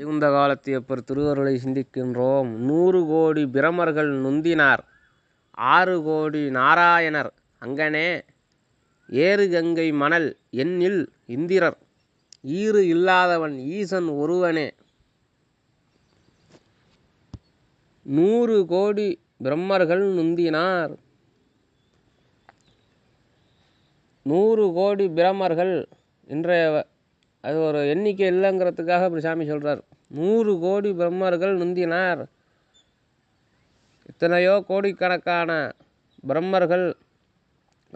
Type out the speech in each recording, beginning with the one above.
மிகுந்த காலத்து எப்பர் திருவருளை சிந்திக்கின்றோம். நூறு கோடி பிரமர்கள் நுந்தினார். ஆறு கோடி நாராயணர். அங்கனே ஏறு கங்கை மணல் எண்ணில் இந்திரர். ஈறு இல்லாதவன் ஈசன் ஒருவனே. நூறு கோடி பிரம்மர்கள் நுந்தினார். நூறு கோடி பிரமர்கள் இன்றைய அது ஒரு எண்ணிக்கை இல்லைங்கிறதுக்காக இப்படி சாமி சொல்கிறார் நூறு கோடி பிரம்மர்கள் நுந்தினார். எத்தனையோ கோடிக்கணக்கான பிரம்மர்கள்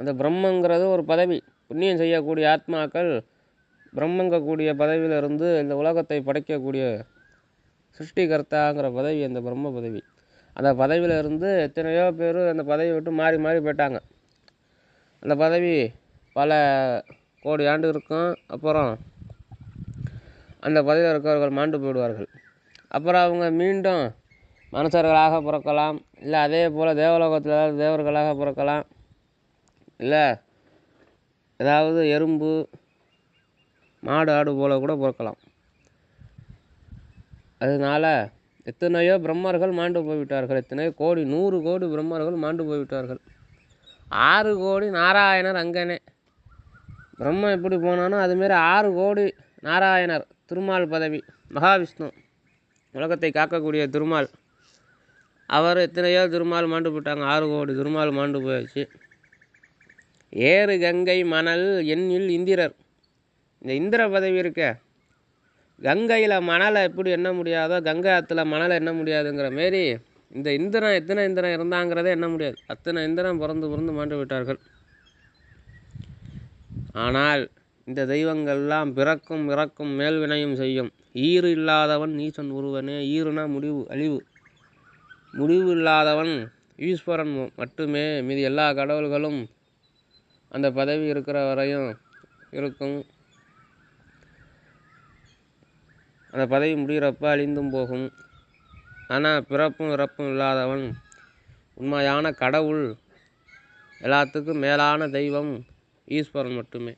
அந்த பிரம்மங்கிறது ஒரு பதவி. புண்ணியம் செய்யக்கூடிய ஆத்மாக்கள் பிரம்மங்கக்கூடிய பதவியிலிருந்து இந்த உலகத்தை படைக்கக்கூடிய சிருஷ்டிகர்த்தாங்கிற பதவி அந்த பிரம்ம பதவி. அந்த பதவியிலிருந்து எத்தனையோ பேர் அந்த பதவி விட்டு மாறி மாறி போயிட்டாங்க. அந்த பதவி பல கோடி ஆண்டு இருக்கும். அப்புறம் அந்த பதவியில் இருக்கிறவர்கள் மாண்டு போயிடுவார்கள். அப்புறம் அவங்க மீண்டும் மனுஷர்களாக பிறக்கலாம். இல்லை அதே போல் தேவலோகத்தில் ஏதாவது தேவர்களாக பிறக்கலாம். இல்லை ஏதாவது எறும்பு மாடு ஆடு போல் கூட பிறக்கலாம். அதனால எத்தனையோ பிரம்மர்கள் மாண்டு போய்விட்டார்கள். எத்தனையோ கோடி நூறு கோடி பிரம்மர்கள் மாண்டு போய்விட்டார்கள். ஆறு கோடி நாராயணர் அங்கனே. பிரம்மன் எப்படி போனானோ அதுமாரி ஆறு கோடி நாராயணர் திருமால் பதவி மகாவிஷ்ணு உலகத்தை காக்கக்கூடிய திருமால். அவர் எத்தனையோ திருமால் மாண்டு போட்டாங்க ஆறு கோடி திருமால் மாண்டு போயாச்சு. ஏறு கங்கை மணல் எண்ணில் இந்திரர். இந்த இந்திர பதவி இருக்க. கங்கையில் மணலை எப்படி எண்ண முடியாதோ கங்கை ஆற்றுல மணலை எண்ண முடியாதுங்கிற மாரி இந்த இந்திரன் எத்தனை இந்திரன் இருந்தாங்கிறதே எண்ண முடியாது. அத்தனை இந்திரன் பிறந்து பிறந்து மாண்டு விட்டார்கள் ஆனால் இந்த தெய்வங்கள்லாம் பிறக்கும் இறக்கும் மேல்வினையும் செய்யும். ஈறு இல்லாதவன் ஈசன் ஒருவனே ஈறுனா முடிவு அழிவு. முடிவு இல்லாதவன் ஈஸ்வரன் மட்டுமே. மீதி எல்லா கடவுள்களும் அந்த பதவி இருக்கிற வரையும் இருக்கும். அந்த பதவி முடிகிறப்ப அழிந்தும் போகும். ஆனால் பிறப்பும் இறப்பும் இல்லாதவன் உண்மையான கடவுள். எல்லாத்துக்கும் மேலான தெய்வம் ஈஸ்வரன் மட்டுமே.